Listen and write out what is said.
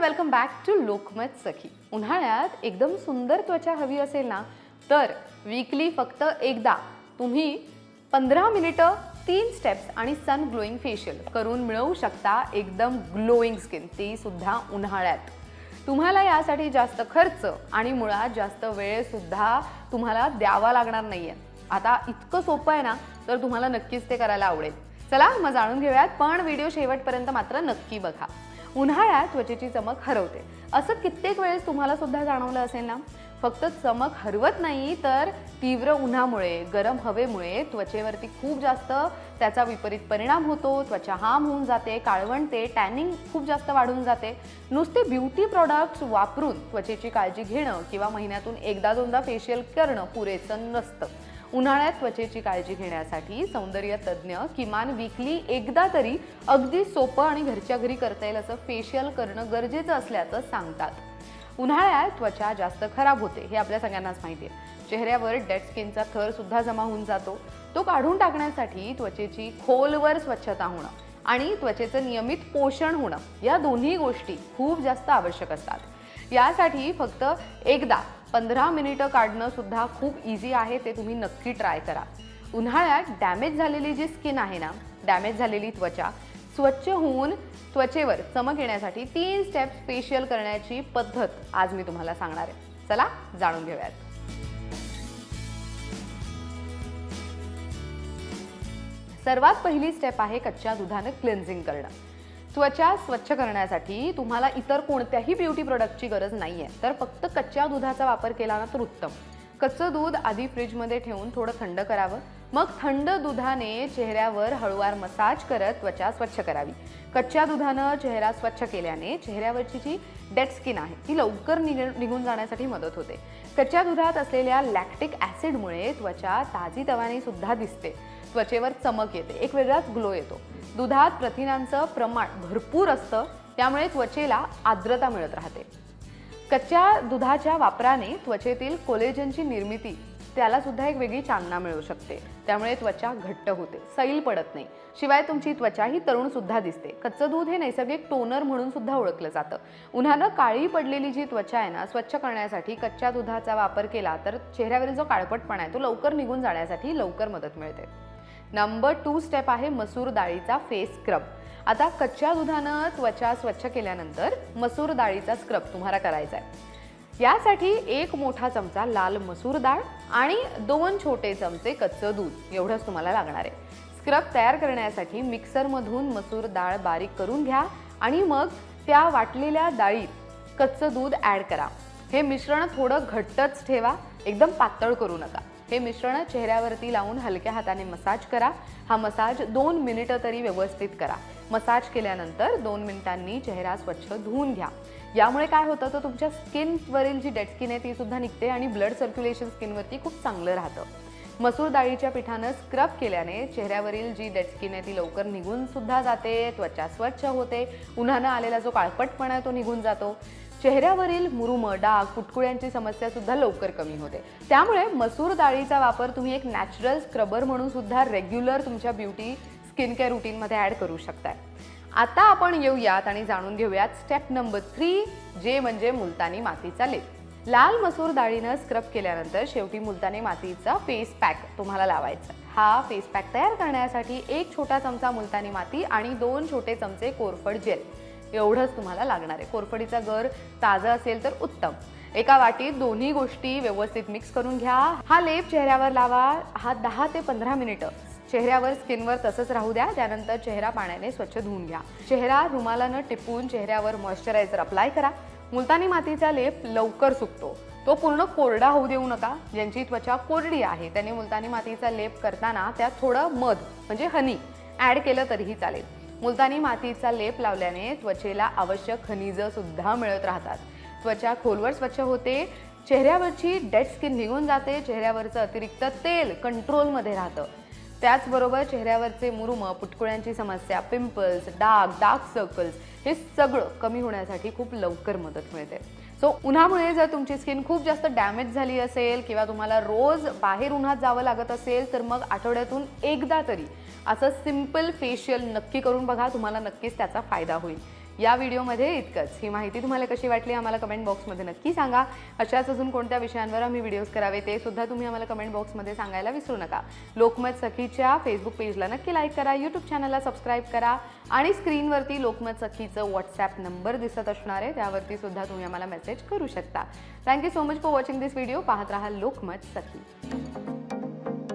Welcome back to Lokmat Sakhi उन्हाळ्यात एकदम सुंदर त्वचा हवी असेल ना तर वीकली फक्त एकदा. तुम्ही पंधरा मिनिटं तीन स्टेप्स आणि सन ग्लोईंग फेशियल करून मिळवू शकता एकदम ग्लोईंग स्किन ती सुद्धा उन्हाळ्यात. तुम्हाला यासाठी जास्त खर्च आणि मुळात जास्त वेळ सुद्धा तुम्हाला द्यावा लागणार नाहीये. आता इतकं सोपं आहे ना तर तुम्हाला नक्कीच ते करायला आवडेल. चला मग जाणून घेऊयात पण व्हिडिओ शेवटपर्यंत मात्र नक्की बघा. उन्हाळ्यात त्वचेची चमक हरवते. असं कित्येक वेळेस तुम्हाला सुद्धा जाणवलं असेल ना? फक्त चमक हरवत नाही तर तीव्र उन्हामुळे गरम हवेमुळे त्वचेवरती खूप जास्त त्याचा विपरीत परिणाम होतो. त्वचा हाम होऊन जाते काळवणते टॅनिंग खूप जास्त वाढून जाते. नुसते ब्युटी प्रॉडक्ट्स वापरून त्वचेची काळजी घेणं किंवा महिन्यातून एकदा दोनदा फेशियल करणं पुरेसं नसतं. उन्हाळ्यात त्वचेची काळजी घेण्यासाठी सौंदर्य तज्ज्ञ किमान वीकली एकदा तरी अगदी सोपं आणि घरच्या घरी करता येईल असं फेशियल करणं गरजेचं असल्याचं सांगतात. उन्हाळ्यात त्वचा जास्त खराब होते हे आपल्या सगळ्यांनाच माहिती आहे. चेहऱ्यावर डेड स्किनचा थर सुद्धा जमा होऊन जातो. तो काढून टाकण्यासाठी त्वचेची खोलवर स्वच्छता होणं आणि त्वचेचं नियमित पोषण होणं या दोन्ही गोष्टी खूप जास्त आवश्यक असतात. यासाठी फक्त एकदा पंधरा मिनिटं काढणं सुद्धा खूप इझी आहे ते तुम्ही नक्की ट्राय करा. उन्हाळ्यात डॅमेज झालेली जी स्किन आहे ना डॅमेज झालेली त्वचा स्वच्छ होऊन त्वचेवर चमक येण्यासाठी तीन स्टेप्स फेशियल करण्याची पद्धत आज मी तुम्हाला सांगणार आहे. चला जाणून घेऊयात. सर्वात पहिली स्टेप आहे कच्च्या दुधानं क्लेन्झिंग करणं. त्वचा स्वच्छ करण्यासाठी तुम्हाला इतर कोणत्याही ब्युटी प्रोडक्टची गरज नाही आहे तर फक्त कच्च्या दुधाचा वापर केला ना तर उत्तम. कच्चं दूध आधी फ्रीजमध्ये ठेवून थोडं थंड करावं. मग थंड दुधाने चेहऱ्यावर हळूवार मसाज करत त्वचा स्वच्छ करावी. कच्च्या दुधानं चेहरा स्वच्छ केल्याने चेहऱ्यावरची जी डेड स्किन आहे ती लवकर निघ निघून जाण्यासाठी मदत होते. कच्च्या दुधात असलेल्या लॅक्टिक ॲसिडमुळे त्वचा ताजी तवाने सुद्धा दिसते. त्वचेवर चमक येते. एक वेगळाच ग्लो येतो. दुधात प्रथिनांचं प्रमाण भरपूर असतं त्यामुळे त्वचेला आर्द्रता मिळत राहते. कच्च्या दुधाच्या वापराने त्वचेतील कोलेजनची निर्मिती त्याला सुद्धा एक वेगळी चालना मिळू शकते. त्यामुळे त्वचा घट्ट होते सैल पडत नाही. शिवाय तुमची त्वचा ही तरुण सुद्धा दिसते. कच्चं दूध हे नैसर्गिक टोनर म्हणून सुद्धा ओळखलं जातं. उन्हानं काळी पडलेली जी त्वचा आहे ना स्वच्छ करण्यासाठी कच्च्या दुधाचा वापर केला तर चेहऱ्यावरील जो काळपटपणा आहे तो लवकर निघून जाण्यासाठी लवकर मदत मिळते. नंबर टू स्टेप आहे मसूर डाळीचा फेस स्क्रब आता कच्च्या दुधानं त्वचा स्वच्छ केल्यानंतर मसूर डाळीचा स्क्रब तुम्हाला करायचा आहे. यासाठी एक मोठा चमचा लाल मसूर डाळ आणि दोन छोटे चमचे कच्चं दूध एवढंच तुम्हाला लागणार आहे. स्क्रब तयार करण्यासाठी मिक्सरमधून मसूर डाळ बारीक करून घ्या आणि मग त्या वाटलेल्या डाळीत कच्चं दूध ॲड करा. हे मिश्रण थोडं घट्टच ठेवा एकदम पातळ करू नका. हे मिश्रण चेहऱ्यावरती लावून हलक्या हाताने मसाज करा. हा मसाज दोन मिनिटं तरी व्यवस्थित करा. मसाज केल्यानंतर दोन मिनिटांनी चेहरा स्वच्छ धुवून घ्या. यामुळे काय होतं तर तुमच्या स्किनवरील जी डेड स्किन आहे ती सुद्धा निघते आणि ब्लड सर्क्युलेशन स्किनवरती खूप चांगलं राहतं. मसूर डाळीच्या पिठानं स्क्रब केल्याने चेहऱ्यावरील जी डेड स्किन आहे ती लवकर निघून सुद्धा जाते त्वचा स्वच्छ होते. उन्हानं आलेला जो काळपटपणा आहे तो निघून जातो. चेहऱ्यावरील मुरुम डाग फुटकुळ्यांची समस्या सुद्धा लवकर कमी होते. त्यामुळे मसूर डाळीचा वापर तुम्ही एक नॅचरल स्क्रबर म्हणून सुद्धा रेग्युलर तुमच्या ब्युटी स्किन केअर रुटीनमध्ये ॲड करू शकताय. आता आपण येऊयात आणि जाणून घेऊयात स्टेप नंबर थ्री जे म्हणजे मुलतानी मातीचा लेप लाल मसूर डाळीनं स्क्रब केल्यानंतर शेवटी मुलतानी मातीचा फेस पॅक तुम्हाला लावायचा. हा फेस पॅक तयार करण्यासाठी एक छोटा चमचा मुलतानी माती आणि दोन छोटे चमचे कोरफड जेल एवढंच तुम्हाला लागणार आहे. कोरफडीचा गर ताजा असेल तर उत्तम. एका वाटीत दोन्ही गोष्टी व्यवस्थित मिक्स करून घ्या. हा लेप चेहऱ्यावर लावा. हा दहा ते पंधरा मिनिटं. चेहऱ्यावर स्किनवर तसंच राहू द्या. त्यानंतर चेहरा पाण्याने स्वच्छ धुवून घ्या. चेहरा रुमालानं टिपून चेहऱ्यावर मॉइश्चरायझर अप्लाय करा. मुलतानी मातीचा लेप लवकर सुकतो. तो पूर्ण कोरडा होऊ देऊ नका. ज्यांची त्वचा कोरडी आहे त्यांनी मुलतानी मातीचा लेप करताना त्यात थोडं मध म्हणजे हनी ॲड केलं तरीही चालेल. मुलतानी मातीचा लेप लावल्याने त्वचेला आवश्यक खनिजं सुद्धा मिळत राहतात. त्वचा खोलवर स्वच्छ होते चेहऱ्यावरची डेड स्किन निघून जाते चेहऱ्यावरचं अतिरिक्त तेल कंट्रोलमध्ये राहतं. त्याचबरोबर चेहऱ्यावरचे मुरुम पुटकुळ्यांची समस्या पिंपल्स डाग डार्क सर्कल्स हे सगळं कमी होण्यासाठी खूप लवकर मदत मिळते. सो उन्हामुळे जर तुमची स्किन खूप जास्त डॅमेज झाली असेल किंवा तुम्हाला रोज बाहेर उन्हात जावं लागत असेल तर मग आठवड्यातून एकदा तरी असं सिंपल फेशियल नक्की करून बघा तुम्हाला नक्कीच त्याचा फायदा होईल. या व्हिडिओमध्ये इतकंच. ही माहिती तुम्हाला कशी वाटली आम्हाला कमेंट बॉक्समध्ये नक्की सांगा. अशाच अजून कोणत्या विषयांवर आम्ही व्हिडिओज करावे ते सुद्धा तुम्ही आम्हाला कमेंट बॉक्समध्ये सांगायला विसरू नका. लोकमत सखीच्या फेसबुक पेजला नक्की लाईक करा यूट्यूब चॅनलला सबस्क्राईब करा आणि स्क्रीनवरती लोकमत सखीचं व्हॉट्सॲप नंबर दिसत असणार आहे. त्यावरती सुद्धा तुम्ही आम्हाला मेसेज करू शकता. Thank you so much for watching this video पाहत राहा लोकमत सखी.